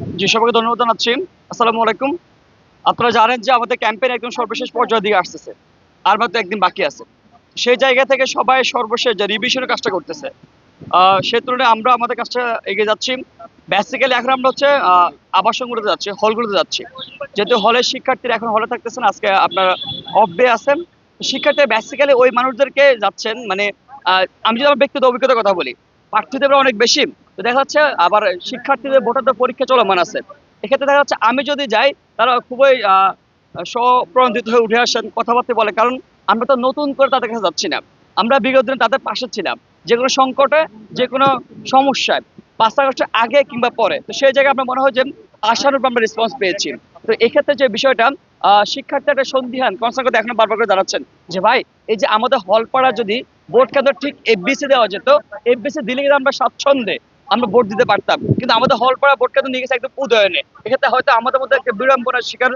জি সবাইকে ধন্যবাদ জানাচ্ছি। আসসালামু আলাইকুম। আপনারা জানেন যে আমাদের ক্যাম্পেইন একদম সর্বশেষ পর্যায়ের দিকে আসতেছে। আর মাত্র একদিন বাকি আছে। সেই জায়গা থেকে সবাই সর্বশেষ যে রিভিশনের কাজটা করতেছে। সে তুলনায় আমরা আমাদের কাজটা এগিয়ে যাচ্ছি। বেসিক্যালি এখন আমরা হচ্ছে আবাসনগুলোতে যাচ্ছি হলগুলোতে যাচ্ছি। যেহেতু হলের শিক্ষার্থীরা এখন হলে থাকতেছেন, আজকে আপনারা অফ ডে আছেন। শিক্ষার্থী বেসিক্যালি ওই মানুষদেরকে যাচ্ছেন মানে আমি যদি আমার ব্যক্তিগত অভিজ্ঞতার কথা বলি প্রার্থীদের অনেক বেশি। তো দেখা যাচ্ছে আবার শিক্ষার্থীদের ভোটারদের পরীক্ষা চলমান আছে। এক্ষেত্রে দেখা যাচ্ছে আমি যদি যাই তারা খুবই আহ, হয়ে উঠে আসেন কথাবার্তা বলে। কারণ আমরা তো নতুন করে তাদের কাছে যাচ্ছি না। আমরা বিগত দিনে তাদের পাশে ছিলাম। যে কোনো সংকটে যে কোনো সমস্যায় পাঁচ আগস্টের আগে কিংবা পরে। তো সেই জায়গায় আপনার মনে হয় যে আশানুরূপ আমরা রেসপন্স পেয়েছি। তো এক্ষেত্রে যে বিষয়টা শিক্ষার্থী একটা সন্ধিহান কনসার্ন করতে এখন বারবার করে জানাচ্ছেন যে ভাই এই যে আমাদের হলপাড়া যদি ভোট কেন্দ্র ঠিক এফবিসি দেওয়া যেত এফবিসি দিলে কিন্তু আমরা স্বাচ্ছন্দ্যে আমরা ভোট দিতে পারতাম। কিন্তু আমাদের হলপাড়া ভোট কেন্দ্র নিয়ে গেছে একদম উদয়নে। এক্ষেত্রে হয়তো আমাদের মধ্যে একটা বিড়ম্বনার শিকার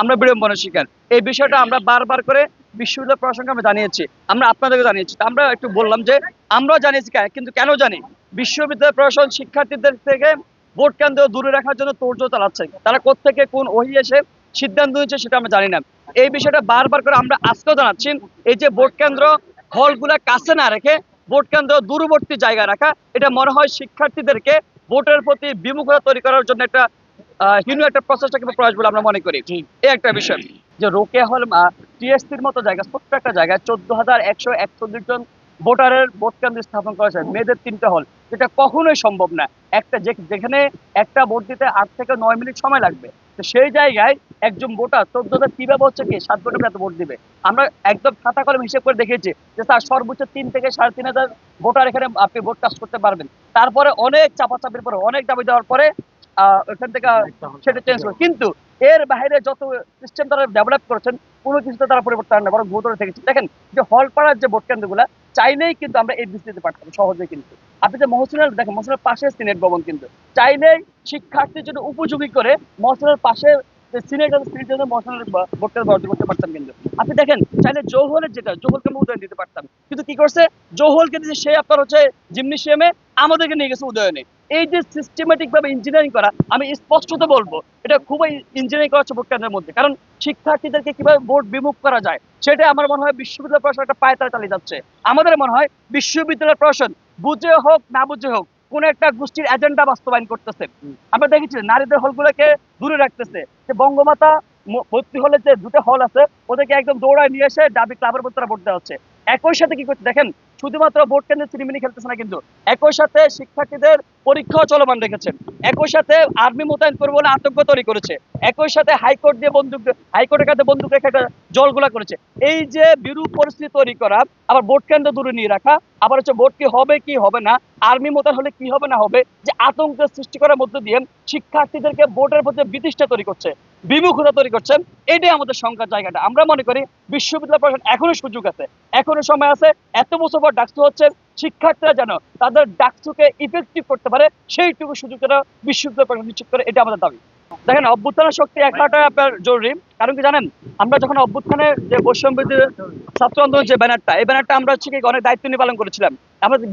আমরা বিড়ম্বনার শিকার। এই বিষয়টা আমরা বারবার করে বিশ্ববিদ্যালয় প্রশাসনকে আমরা জানিয়েছি। আমরা আপনাদেরকে জানিয়েছি। আমরা একটু বললাম যে, আমরাও জানিয়েছি কিন্তু কেন জানি? বিশ্ববিদ্যালয় প্রশাসন শিক্ষার্থীদের থেকে ভোট কেন্দ্র দূরে রাখার জন্য তোড়জোড় চালাচ্ছে। তারা কোত্থেকে কোন ওহি এসে সিদ্ধান্ত নিচ্ছে সেটা আমরা জানি না। এই বিষয়টা বারবার করে আমরা আজকেও জানাচ্ছি। এই যে ভোট কেন্দ্র হলগুলা কাছে না রেখে ভোট কেন্দ্র দূরবর্তী জায়গায় রাখা। এটা মনে হয় শিক্ষার্থীদেরকে ভোটের প্রতি বিমুখতা তৈরি করার জন্য একটা হিনু একটা প্রচেষ্টা কিংবা প্রয়াস বলে আমরা মনে করি। এই একটা বিষয়। যে রোকেয়া হল টিএসসির মতো জায়গা ছোট্ট একটা জায়গায় চোদ্দ হাজার একশো একচল্লিশ জন ভোটারের ভোট কেন্দ্র স্থাপন করেছে মেয়েদের তিনটা হল। এটা কখনোই সম্ভব না। একটা যেখানে একটা ভোট দিতে আট থেকে নয় মিনিট সময় লাগবে। সেই জায়গায় একজন ভোটার চোদ্দ হাজার কীভাবে হচ্ছে কি? সাত ভোটার এত ভোট দিবে। আমরা একদম খাতা কলম হিসেব করে দেখেছি যে স্যার সর্বোচ্চ তিন থেকে সাড়ে তিন হাজার ভোটার এখানে আপনি ভোট কাজ করতে পারবেন। তারপরে অনেক চাপাচাপির পরে অনেক দাবি দেওয়ার পরে ওখান থেকে সেটা চেঞ্জ করে কিন্তু এর বাইরে যত সিস্টেম তারা ডেভেলপ করেছেন কোনো কিছুতে তারা পরিবর্তন আনে না, বরং ভোটার থেকেছে। দেখেন যে হল পাড়ার যে ভোট কেন্দ্রগুলো চাইলেই কিন্তু আমরা এই দিতে পারতাম সহজে কিন্তু। আপনি যে মহসিনের, দেখেন মহসিনের পাশে সিনেট ভবন কিন্তু। চাইলেই শিক্ষার্থীর জন্য উপযোগী করে মহসিনের পাশে করতে পারতাম কিন্তু। আপনি দেখেন, চাইলে জৌহলের যেটা, জৌহলকে উদয়ন দিতে পারতাম। কিন্তু কি করছে? জৌহলকে সে আপনার হচ্ছে আমাদেরকে নিয়ে গেছে উদয়নে। এই যে সিস্টেমেটিক ভাবে ইঞ্জিনিয়ারিং করা, আমি স্পষ্টত বলব, এটা খুবই ইঞ্জিনিয়ারিং করা হচ্ছে ভোট কেন্দ্রের মধ্যে। কারণ শিক্ষার্থীদেরকে কীভাবে ভোট বিমুখ করা যায়, সেটা আমার মনে হয় বিশ্ববিদ্যালয় প্রশাসন একটা পায়তারা চালিয়ে যাচ্ছে। আমাদের মনে হয় বিশ্ববিদ্যালয় প্রশাসন, বুঝে হোক, না বুঝে হোক কোন একটা গোষ্ঠীর এজেন্ডা বাস্তবায়ন করতেছে। আমরা দেখেছি নারীদের হলগুলোকে দূরে রাখতেছে। যে বঙ্গমাতা ভর্তি হলে যে দুটো হল আছে ওদেরকে একদম দৌড়ায় নিয়ে এসে দাবি ক্লাবের মধ্যে ভোট দেওয়া হচ্ছে। একই সাথে কি করছে দেখেন শুধুমাত্র ভোট কেন্দ্রে চিনিমিনি খেলতেছে না কিন্তু। একই সাথে শিক্ষার্থীদের পরীক্ষাও চলমান রেখেছেন। একই সাথে আর্মি মোতায়েন করব বলে আতঙ্ক তৈরি করেছে। একই সাথে হাইকোর্ট দিয়ে বন্দুক হাইকোর্টের কাছে বন্দুক রেখে জলগুলা করেছে। এই যে বিরূপ পরিস্থিতি তৈরি করা, আবার ভোট কেন্দ্র দূরে নিয়ে রাখা, আবার হচ্ছে ভোট কি হবে কি হবে না, আর্মি মোতায়েন হলে কি হবে না হবে, যে আতঙ্কের সৃষ্টি করার মধ্যে দিয়ে শিক্ষার্থীদেরকে ভোটের প্রতি বিতৃষ্টা তৈরি করছে। বিমুখতা তৈরি করছেন, এটাই আমাদের সংখ্যার জায়গাটা। আমরা মনে করি বিশ্ববিদ্যালয় প্রশাসন এখনও সুযোগ আছে এখনও সময় আছে, এত বছর পর ডাকসু হচ্ছে, শিক্ষার্থীরা যেন তাদের ডাকসুকে ইফেক্টিভ করতে পারে, সেইটুকু সুযোগ যেন বিশ্ববিদ্যালয় প্রশাসন নিশ্চিত করে এটা আমাদের দাবি। দেখেন, অভ্যুত্থানের শক্তি একটা আপনার জরুরি, কারণ কি জানেন, আমরা যখন অভ্যুত্থানের যে বৈষম্য ছাত্র আন্দোলন যে ব্যানারটা, এই ব্যানারটা আমরা হচ্ছে অনেক দায়িত্ব নিয়ে পালন করেছিলাম। আমাদের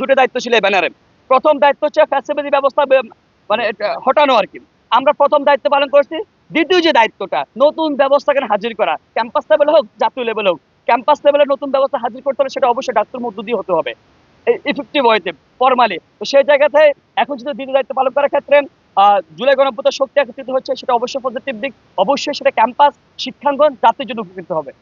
দুটো দায়িত্ব ছিল এই ব্যানারে। প্রথম দায়িত্ব হচ্ছে ফ্যাসিলিটি ব্যবস্থা মানে হটানো আর কি। আমরা প্রথম দায়িত্ব পালন করছি। দ্বিতীয় যে দায়িত্বটা, নতুন ব্যবস্থাকে হাজির করা? ক্যাম্পাস লেভেল হোক, জাতীয় লেভেল হোক ক্যাম্পাস লেভেলে নতুন ব্যবস্থা হাজির করতে হলে সেটা অবশ্যই ডাক্তার মধ্য দিয়ে হতে হবে। ইফেক্টিভ হইতে ফর্মালি তো সেই জায়গাতে এখন যদি দ্বিতীয় দায়িত্ব পালন করার ক্ষেত্রে জুলাই গণপ্রতার শক্তি একত্রিত হচ্ছে সেটা অবশ্যই পজিটিভ দিক। অবশ্যই সেটা ক্যাম্পাস শিক্ষাঙ্গন, জাতির জন্য উপকৃত হবে।